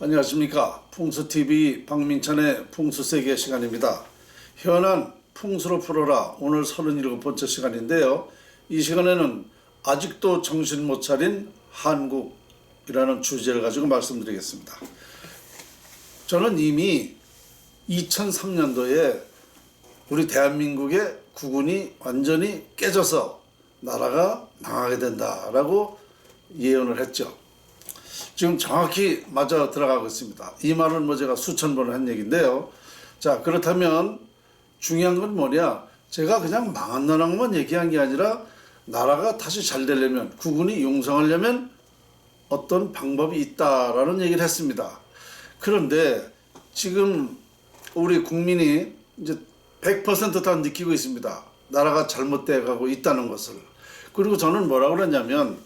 안녕하십니까. 풍수TV 박민찬의 풍수세계 시간입니다. 현안 풍수로 풀어라. 오늘 37번째 시간인데요. 이 시간에는 아직도 정신 못 차린 한국이라는 주제를 가지고 말씀드리겠습니다. 저는 이미 2003년도에 우리 대한민국의 국운이 완전히 깨져서 나라가 망하게 된다라고 예언을 했죠. 지금 정확히 맞아 들어가고 있습니다. 이 말은 뭐 제가 수천 번을 한 얘기인데요. 자, 그렇다면 중요한 건 뭐냐? 제가 그냥 망한 나라만 얘기한 게 아니라 나라가 다시 잘 되려면 국군이 용성하려면 어떤 방법이 있다라는 얘기를 했습니다. 그런데 지금 우리 국민이 이제 100%다 느끼고 있습니다. 나라가 잘못돼 가고 있다는 것을. 그리고 저는 뭐라고 그랬냐면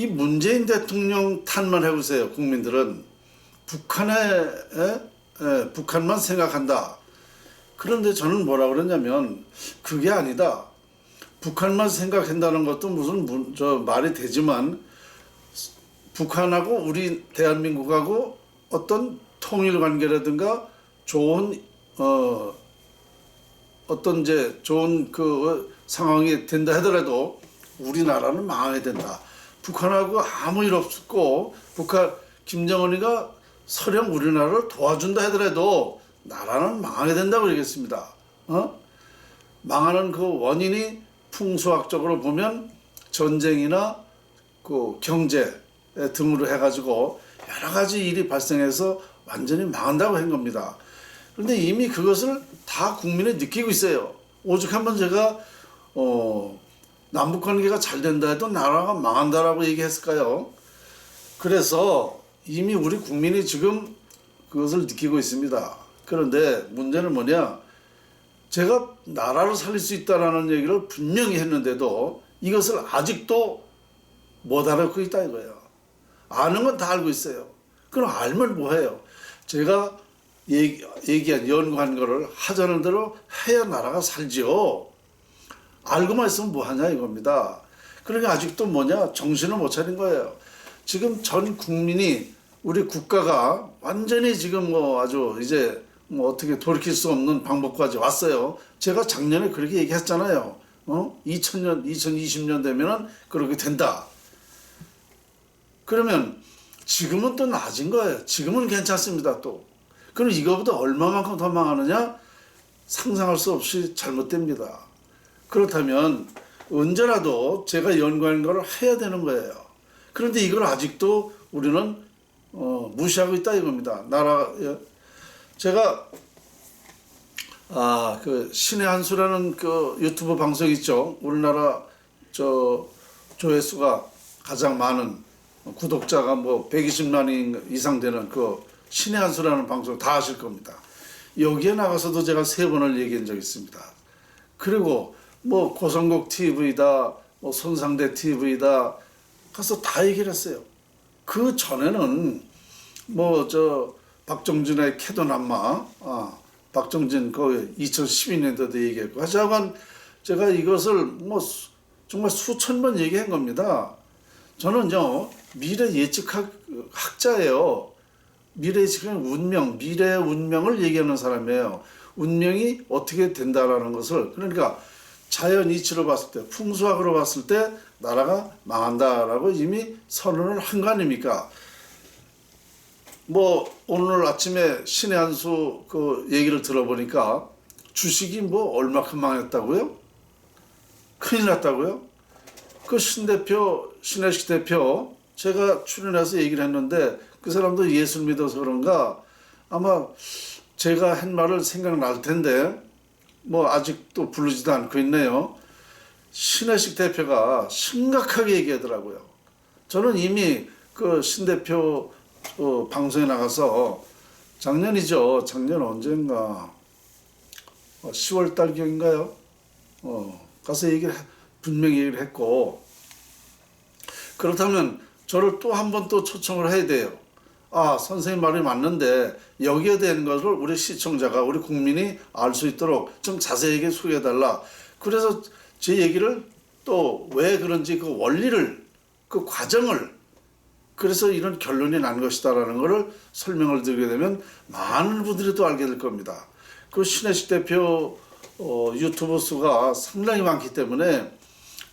이 문재인 대통령 탓만 해보세요. 국민들은 북한에 에? 에, 북한만 생각한다. 그런데 저는 뭐라고 그랬냐면 그게 아니다. 북한만 생각한다는 것도 무슨 문- 저 말이 되지만 북한하고 우리 대한민국하고 어떤 통일 관계라든가 좋은 어 어떤 이제 좋은 그 상황이 된다 하더라도 우리나라는 망하게 된다. 북한하고 아무 일 없고 북한 김정은이가 설령 우리나라를 도와준다 하더라도 나라는 망하게 된다고 얘기했습니다. 어? 망하는 그 원인이 풍수학적으로 보면 전쟁이나 그 경제 등으로 해가지고 여러 가지 일이 발생해서 완전히 망한다고 한 겁니다. 그런데 이미 그것을 다 국민이 느끼고 있어요. 오죽 한번 제가 어, 남북 관계가 잘 된다 해도 나라가 망한다라고 얘기했을까요? 그래서 이미 우리 국민이 지금 그것을 느끼고 있습니다. 그런데 문제는 뭐냐? 제가 나라를 살릴 수 있다라는 얘기를 분명히 했는데도 이것을 아직도 못 알아듣고 있다 이거예요. 아는 건 다 알고 있어요. 그럼 알면 뭐해요? 제가 얘기, 얘기한 연구한 거를 하자는 대로 해야 나라가 살지요. 알고만 있으면 뭐하냐 이겁니다. 그러니까 아직도 뭐냐 정신을 못 차린 거예요. 지금 전 국민이 우리 국가가 완전히 지금 뭐 아주 이제 뭐 어떻게 돌이킬 수 없는 방법까지 왔어요. 제가 작년에 그렇게 얘기했잖아요. 어? 2000년, 2020년 되면은 그렇게 된다. 그러면 지금은 또 낮은 거예요. 지금은 괜찮습니다. 또. 그럼 이거보다 얼마만큼 더 망하느냐? 상상할 수 없이 잘못됩니다. 그렇다면 언제라도 제가 연구한 거를 해야 되는 거예요. 그런데 이걸 아직도 우리는 어, 무시하고 있다 이겁니다. 나라 예. 제가 아 그 신의 한수라는 그 유튜브 방송 있죠. 우리나라 저 조회수가 가장 많은 구독자가 뭐 120만 이상 되는 그 신의 한수라는 방송 다 아실 겁니다. 여기에 나가서도 제가 세 번을 얘기한 적이 있습니다. 그리고 뭐 고성국 TV다, 뭐 손상대 TV다 가서 다 얘기를 했어요. 그 전에는 뭐 저 박정진의 캐도남마, 아, 박정진 그 2012년도도 얘기했고 하여간 제가 이것을 뭐 수- 정말 수천 번 얘기한 겁니다. 저는요 미래 예측학 학자예요. 미래 예측은 운명, 미래의 운명을 얘기하는 사람이에요. 운명이 어떻게 된다라는 것을 그러니까 자연 이치로 봤을 때, 풍수학으로 봤을 때 나라가 망한다라고 이미 선언을 한 거 아닙니까? 뭐 오늘 아침에 신의 한수 그 얘기를 들어보니까 주식이 뭐 얼마큼 망했다고요? 큰일 났다고요? 그 신 대표 신혜식 대표 제가 출연해서 얘기를 했는데 그 사람도 예술 믿어서 그런가 아마 제가 한 말을 생각날 텐데 뭐 아직도 부르지도 않고 있네요. 신혜식 대표가 심각하게 얘기하더라고요. 저는 이미 그 신 대표 어, 방송에 나가서 작년이죠. 작년 언젠가 어, 10월 달경인가요? 어, 가서 얘기를 해- 분명히 얘기를 했고 그렇다면 저를 또 한 번 또 초청을 해야 돼요. 아 선생님 말이 맞는데 여기에 대한 것을 우리 시청자가 우리 국민이 알 수 있도록 좀 자세하게 소개해 달라. 그래서 제 얘기를 또 왜 그런지 그 원리를 그 과정을 그래서 이런 결론이 난 것이다라는 것을 설명을 드리게 되면 많은 분들이 또 알게 될 겁니다. 그 신혜식 대표 어, 유튜브 수가 상당히 많기 때문에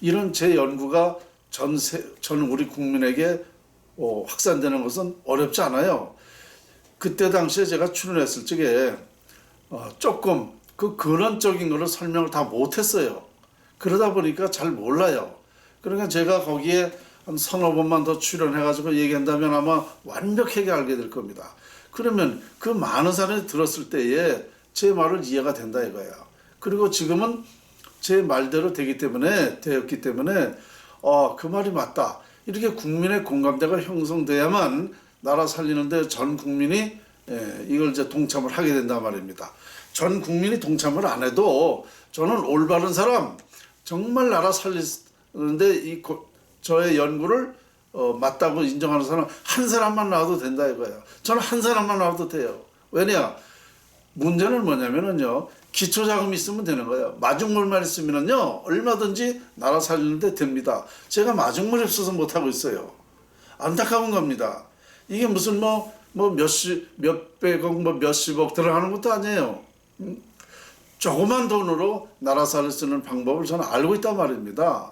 이런 제 연구가 전, 세, 전 우리 국민에게 어, 확산되는 것은 어렵지 않아요. 그때 당시에 제가 출연했을 적에 어, 조금 그 근원적인 거를 설명을 다 못했어요. 그러다 보니까 잘 몰라요. 그러니까 제가 거기에 한 서너 번만 더 출연해가지고 얘기한다면 아마 완벽하게 알게 될 겁니다. 그러면 그 많은 사람이 들었을 때에 제 말을 이해가 된다 이거야. 그리고 지금은 제 말대로 되기 때문에 되었기 때문에 어 그 말이 맞다. 이렇게 국민의 공감대가 형성돼야만 나라 살리는데 전 국민이 예, 이걸 이제 동참을 하게 된단 말입니다. 전 국민이 동참을 안 해도 저는 올바른 사람 정말 나라 살리는데 이 고- 저의 연구를 어, 맞다고 인정하는 사람 한 사람만 나와도 된다 이거예요. 저는 한 사람만 나와도 돼요. 왜냐? 문제는 뭐냐면은요 기초 자금이 있으면 되는 거예요. 마중물만 있으면은요 얼마든지 나라 살리는데 됩니다. 제가 마중물이 없어서 못 하고 있어요. 안타까운 겁니다. 이게 무슨 뭐 뭐 몇십 몇백억 뭐 몇십억 들어가는 것도 아니에요. 음? 조그만 돈으로 나라 살을 쓰는 방법을 저는 알고 있단 말입니다.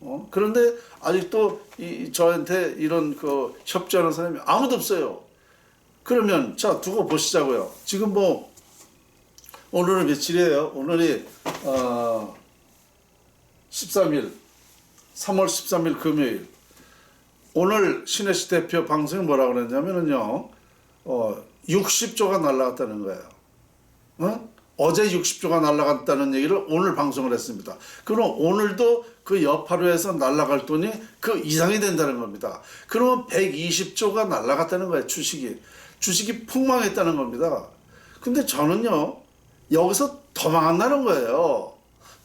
어? 그런데 아직도 이 저한테 이런 그 협조하는 사람이 아무도 없어요. 그러면 자 두고 보시자고요. 지금 뭐 오늘은 며칠이에요? 오늘이 어 13일 3월 13일 금요일 오늘 신혜시 대표 방송에 뭐라고 그랬냐면은요 어 60조가 날라갔다는 거예요. 어? 어제 60조가 날라갔다는 얘기를 오늘 방송을 했습니다. 그럼 오늘도 그 여파로에서 날라갈 돈이 그 이상이 된다는 겁니다. 그러면 120조가 날라갔다는 거예요, 주식이. 주식이 폭망했다는 겁니다. 근데 저는요, 여기서 더 망한다는 거예요.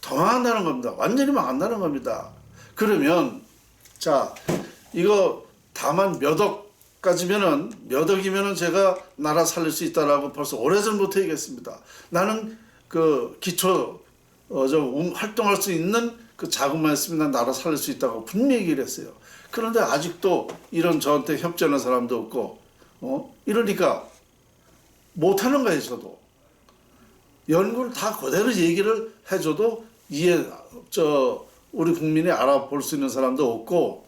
더 망한다는 겁니다. 완전히 망한다는 겁니다. 그러면, 자, 이거 다만 몇 억까지면은, 몇 억이면은 제가 나라 살릴 수 있다라고 벌써 오래전부터 얘기했습니다. 나는 그 기초, 어, 저, 음, 활동할 수 있는 그 자금만 있으면 난 나라 살릴 수 있다고 분명히 얘기를 했어요. 그런데 아직도 이런 저한테 협조하는 사람도 없고, 어? 이러니까 못하는 거예요, 저도. 연구를 다 그대로 얘기를 해줘도 이해, 저, 우리 국민이 알아볼 수 있는 사람도 없고,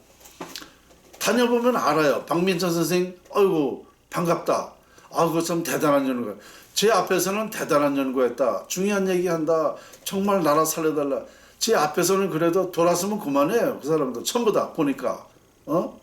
다녀보면 알아요. 박민천 선생, 아이고, 반갑다. 아, 그거 참 대단한 연구야. 제 앞에서는 대단한 연구했다. 중요한 얘기 한다. 정말 나라 살려달라. 제 앞에서는 그래도 돌았으면 그만해요. 그 사람들. 전부 다 보니까. 어?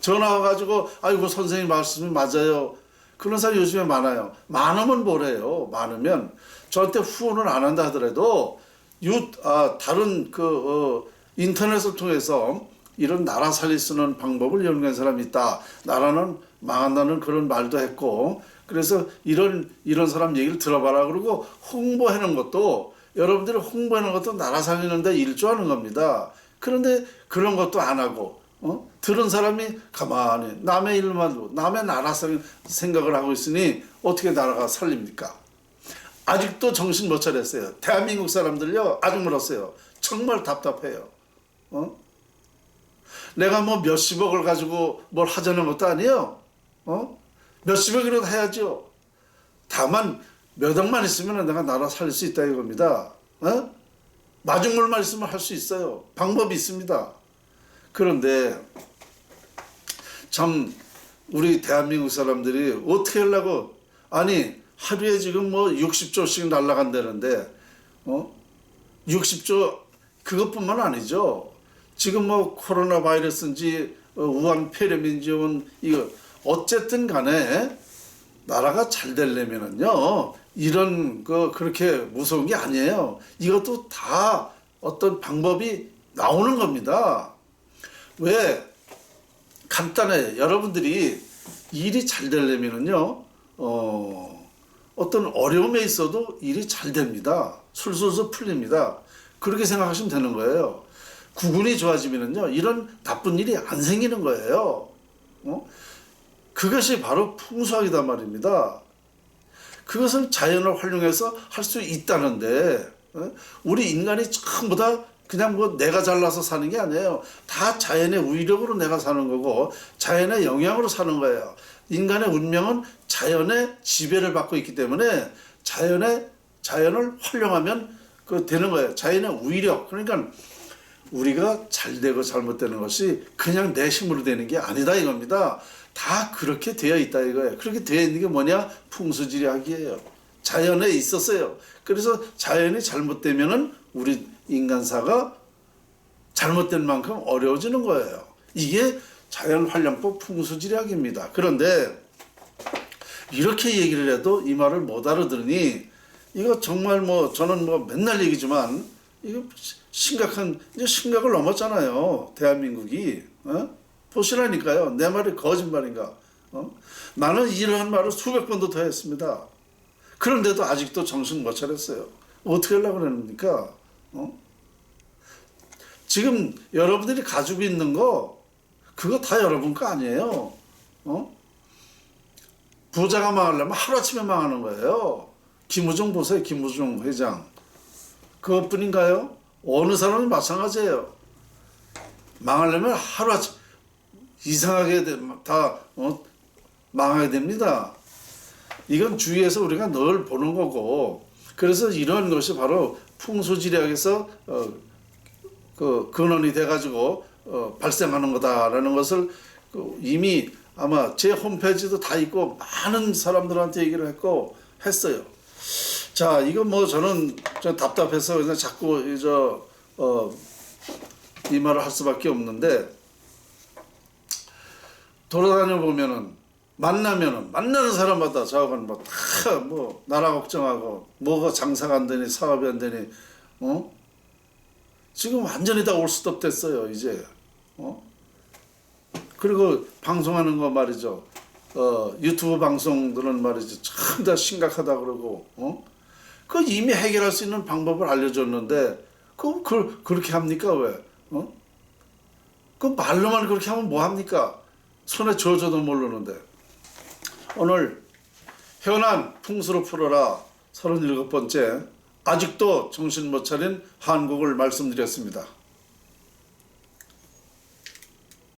전화 와가지고, 아이고, 선생님 말씀이 맞아요. 그런 사람이 요즘에 많아요. 많으면 뭐래요. 많으면. 저한테 후원을 안 한다 하더라도, 유, 아, 다른 그, 어, 인터넷을 통해서 이런 나라 살릴 수 있는 방법을 연구한 사람이 있다. 나라는 망한다는 그런 말도 했고, 그래서 이런, 이런 사람 얘기를 들어봐라. 그러고 홍보하는 것도, 여러분들이 홍보하는 것도 나라 살리는데 일조하는 겁니다. 그런데 그런 것도 안 하고, 어? 들은 사람이 가만히 남의 일만, 남의 나라 생- 생각을 하고 있으니 어떻게 나라가 살립니까? 아직도 정신 못 차렸어요. 대한민국 사람들요, 아직 멀었어요. 정말 답답해요. 어? 내가 뭐 몇십억을 가지고 뭘 하자는 것도 아니에요. 어? 몇십억이라도 해야죠. 다만 몇 억만 있으면 내가 나라 살릴 수 있다 이겁니다. 어? 마중물만 있으면 할 수 있어요. 방법이 있습니다. 그런데 참 우리 대한민국 사람들이 어떻게 하려고 아니 하루에 지금 뭐 60조씩 날라간다는데 어? 60조 그것뿐만 아니죠. 지금 뭐 코로나 바이러스인지 어, 우한 폐렴인지 온 이거 어쨌든 간에 나라가 잘 되려면은요 이런 거 그렇게 무서운 게 아니에요. 이것도 다 어떤 방법이 나오는 겁니다. 왜 간단해 여러분들이 일이 잘 되려면은요 어 어떤 어려움에 있어도 일이 잘 됩니다. 술술술 풀립니다. 그렇게 생각하시면 되는 거예요. 구군이 좋아지면은요 이런 나쁜 일이 안 생기는 거예요. 어? 그것이 바로 풍수학이단 말입니다. 그것을 자연을 활용해서 할 수 있다는데 어? 우리 인간이 전부 다 그냥 뭐 내가 잘나서 사는 게 아니에요. 다 자연의 위력으로 내가 사는 거고 자연의 영향으로 사는 거예요. 인간의 운명은 자연의 지배를 받고 있기 때문에 자연의 자연을 활용하면 그 되는 거예요. 자연의 위력. 그러니까 우리가 잘 되고 잘못되는 것이 그냥 내 힘으로 되는 게 아니다 이겁니다. 다 그렇게 되어 있다 이거예요. 그렇게 되어 있는 게 뭐냐? 풍수지리학이에요. 자연에 있었어요. 그래서 자연이 잘못되면은 우리 인간사가 잘못된 만큼 어려워지는 거예요. 이게 자연활용법 풍수지리학입니다. 그런데 이렇게 얘기를 해도 이 말을 못 알아들으니 이거 정말 뭐 저는 뭐 맨날 얘기지만 이거 심각한 이제 심각을 넘었잖아요. 대한민국이 어? 보시라니까요. 내 말이 거짓말인가? 어? 나는 이러한 말을 수백 번도 더 했습니다. 그런데도 아직도 정신 못 차렸어요. 어떻게 하려고 그러니까? 어? 지금 여러분들이 가지고 있는 거 그거 다 여러분 거 아니에요. 어? 부자가 망하려면 하루아침에 망하는 거예요. 김우중 보세요. 김우중 회장. 그것뿐인가요? 어느 사람이 마찬가지예요. 망하려면 하루아침 이상하게 돼- 다 어? 망하게 됩니다. 이건 주위에서 우리가 늘 보는 거고 그래서 이런 것이 바로 풍수지리학에서 어, 그 근원이 돼가지고 어, 발생하는 거다라는 것을 그 이미 아마 제 홈페이지도 다 있고 많은 사람들한테 얘기를 했고 했어요. 자, 이거 뭐 저는 좀 답답해서 그냥 자꾸 이저 어, 이 말을 할 수밖에 없는데 돌아다녀 보면은 만나면은 만나는 사람마다 저하고는 뭐다뭐 나라 걱정하고 뭐가 장사가 안 되니 사업이 안 되니 어 지금 완전히 다올 수도 됐어요 이제 어 그리고 방송하는 거 말이죠 어 유튜브 방송들은 말이죠 참 다 심각하다 그러고 어 그 이미 해결할 수 있는 방법을 알려줬는데 그, 그 그렇게 합니까 왜 어? 그 말로만 그렇게 하면 뭐 합니까? 손에 쥐어줘도 모르는데. 오늘 현안 풍수로 풀어라 37번째 아직도 정신 못 차린 한국을 말씀드렸습니다.